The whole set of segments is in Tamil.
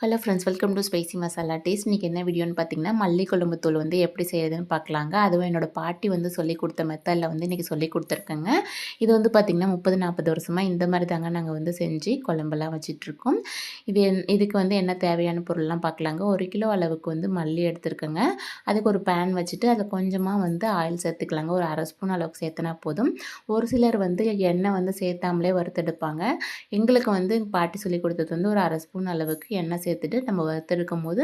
Hello friends welcome to spicy masala taste இன்றைக்கி என்ன வீடியோன்னு பார்த்தீங்கன்னா மல்லி குழம்பு தூள் வந்து எப்படி செய்கிறதுன்னு பார்க்கலாங்க அதுவும் என்னோடய பாட்டி வந்து சொல்லி கொடுத்த மெத்தடில் வந்து இன்றைக்கி சொல்லி கொடுத்துருக்கேங்க. இது வந்து பார்த்திங்கன்னா முப்பது நாற்பது வருஷமாக இந்த மாதிரி தாங்க நாங்கள் வந்து செஞ்சு குழம்பெல்லாம் வச்சிட்ருக்கோம். இது இதுக்கு வந்து என்ன தேவையான பொருள்லாம் பார்க்கலாங்க ஒரு கிலோ அளவுக்கு வந்து மல்லி எடுத்துருக்கேங்க. அதுக்கு ஒரு பேன் வச்சுட்டு அதில் கொஞ்சமாக வந்து ஆயில் சேர்த்துக்கலாங்க. ஒரு அரை ஸ்பூன் அளவுக்கு சேர்த்துனா போதும். ஒரு சிலர் வந்து எண்ணெய் வந்து சேர்த்தாமலே வறுத்தெடுப்பாங்க. எங்களுக்கு வந்து பாட்டி சொல்லி கொடுத்தது வந்து ஒரு அரை ஸ்பூன் அளவுக்கு எண்ணெய் சேர்த்துட்டு நம்ம வறுத்தெடுக்கும் போது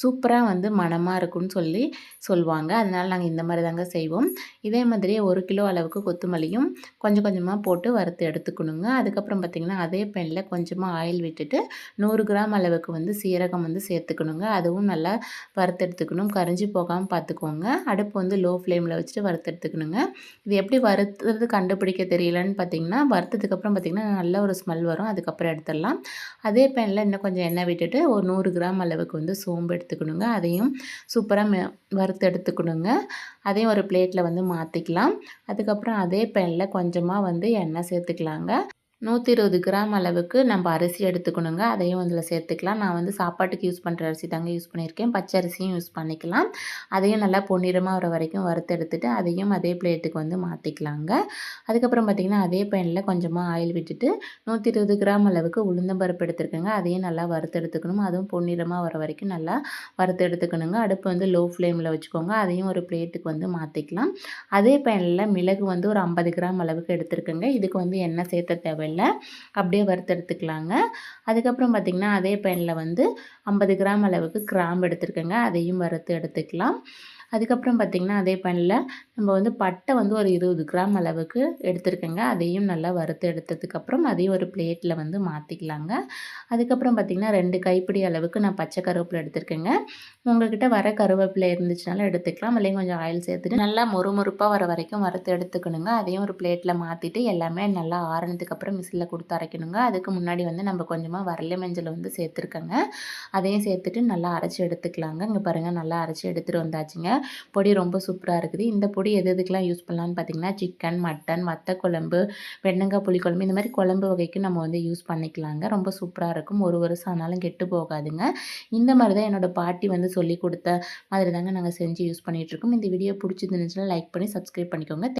சூப்பராக வந்து மனமாக இருக்கும்னு சொல்லி சொல்லுவாங்க. அதனால் நாங்கள் இந்த மாதிரி தாங்க செய்வோம். இதே மாதிரியே ஒரு கிலோ அளவுக்கு கொத்தமல்லியும் கொஞ்சம் கொஞ்சமாக போட்டு வறுத்து எடுத்துக்கணுங்க. அதுக்கப்புறம் பார்த்திங்கன்னா அதே பெண்ணில் கொஞ்சமாக ஆயில் விட்டுட்டு நூறு கிராம் அளவுக்கு வந்து சீரகம் வந்து சேர்த்துக்கணுங்க. அதுவும் நல்லா வறுத்து எடுத்துக்கணும். கரிஞ்சி போகாமல் பார்த்துக்கோங்க அடுப்பு வந்து லோ ஃப்ளேமில் வச்சுட்டு வறுத்து எடுத்துக்கணுங்க. இது எப்படி வறுத்துறது கண்டுபிடிக்க தெரியலன்னு பார்த்தீங்கன்னா வறுத்ததுக்கப்புறம் பார்த்திங்கன்னா நல்ல ஒரு ஸ்மெல் வரும். அதுக்கப்புறம் எடுத்துடலாம். அதே பெனில் இன்னும் கொஞ்சம் எண்ணெய் விட்டுட்டு ஒரு நூறு கிராம் அளவுக்கு வந்து சோம்பு எடுத்துக்கணுங்க. அதையும் சூப்பராக வறுத்து எடுத்துக்கணுங்க. அதையும் ஒரு பிளேட்டில் வந்து மாற்றிக்கலாம் அதுக்கப்புறம் அதே பேனில் கொஞ்சமாக வந்து எண்ணெய் சேர்த்துக்கலாங்க. நூற்றி இருபது கிராம் அளவுக்கு நம்ம அரிசி எடுத்துக்கணுங்க. அதையும் அதில் சேர்த்துக்கலாம். நான் வந்து சாப்பாட்டுக்கு யூஸ் பண்ணுற அரிசி தாங்க யூஸ் பண்ணியிருக்கேன். பச்சை அரிசியும் யூஸ் பண்ணிக்கலாம். அதையும் நல்லா பொன்னிறமாக வர வரைக்கும் வறுத்து எடுத்துகிட்டு அதையும் அதே பிளேட்டுக்கு வந்து மாற்றிக்கலாங்க அதுக்கப்புறம் பார்த்திங்கன்னா அதே பேனில் கொஞ்சமாக ஆயில் விட்டுட்டு நூற்றி இருபது கிராம் அளவுக்கு உளுந்தம்பருப்பு எடுத்துருக்கேங்க. அதையும் நல்லா வறுத்து எடுத்துக்கணும். அதுவும் பொன்னிறமாக வர வரைக்கும் நல்லா வறுத்து எடுத்துக்கணுங்க. அடுப்பு வந்து லோ ஃப்ளேமில் வச்சுக்கோங்க. அதையும் ஒரு பிளேட்டுக்கு வந்து மாற்றிக்கலாம் அதே பேனில் மிளகு வந்து ஒரு ஐம்பது கிராம் அளவுக்கு எடுத்துருக்கேங்க. இதுக்கு வந்து எண்ணெய் சேர்த்த தேவை தேவையில்லை அப்படியே வறுத்தெடுத்துக்கலாங்க அதுக்கப்புறம் பார்த்திங்கன்னா அதே பேனில் வந்து ஐம்பது கிராம் அளவுக்கு கிராம்பு எடுத்துருக்கேங்க. அதையும் வறுத்து எடுத்துக்கலாம். அதுக்கப்புறம் பார்த்திங்கன்னா அதே பேனில் நம்ம வந்து பட்டை வந்து ஒரு இருபது கிராம் அளவுக்கு எடுத்துருக்கேங்க. அதையும் நல்லா வறுத்து எடுத்ததுக்கப்புறம் அதையும் ஒரு பிளேட்டில் வந்து மாற்றிக்கலாங்க அதுக்கப்புறம் பார்த்திங்கன்னா ரெண்டு கைப்பிடி அளவுக்கு நான் பச்சை கருவேப்பிலை எடுத்துருக்கேங்க. உங்கள்கிட்ட வர கருவேப்பிலை இருந்துச்சுனாலும் எடுத்துக்கலாம். இல்லைங்க கொஞ்சம் ஆயில் சேர்த்துட்டு நல்லா முறுமுறுப்பாக வர வரைக்கும் வறுத்து எடுத்துக்கணுங்க. அதையும் ஒரு பிளேட்டில் மாற்றிட்டு எல்லாமே நல்லா ஆறினதுக்கப்புறம் மிசிலில் கொடுத்து அரைக்கணுங்க. அதுக்கு முன்னாடி வந்து நம்ம கொஞ்சமாக வரலை மஞ்சள் வந்து சேர்த்துருக்கேங்க. அதையும் சேர்த்துட்டு நல்லா அரைச்சி எடுத்துக்கலாங்க. இங்கே பாருங்கள் நல்லா அரைச்சி எடுத்துகிட்டு வந்தாச்சுங்க. பொடி ரொம்ப சூப்பராக இருக்குது. இந்த பொடி எது எதுக்கெலாம் யூஸ் பண்ணலான்னு பார்த்தீங்கன்னா சிக்கன் மட்டன் வத்த குழம்பு வெண்ணங்காய் புளிக்குழம்பு இந்த மாதிரி குழம்பு வகைக்கு நம்ம வந்து யூஸ் பண்ணிக்கலாங்க. ரொம்ப சூப்பராக இருக்கும். ஒரு வருஷம் ஆனாலும் கெட்டு போகாதுங்க. இந்த மாதிரி தான் என்னோடய பாட்டி வந்து சொல்லி கொடுத்த மாதிரி தாங்க நாங்கள் செஞ்சு யூஸ் பண்ணிகிட்ருக்கோம் இந்த வீடியோ பிடிச்சிருந்துச்சுன்னா லைக் பண்ணி சப்ஸ்கிரைப் பண்ணிக்கோங்க.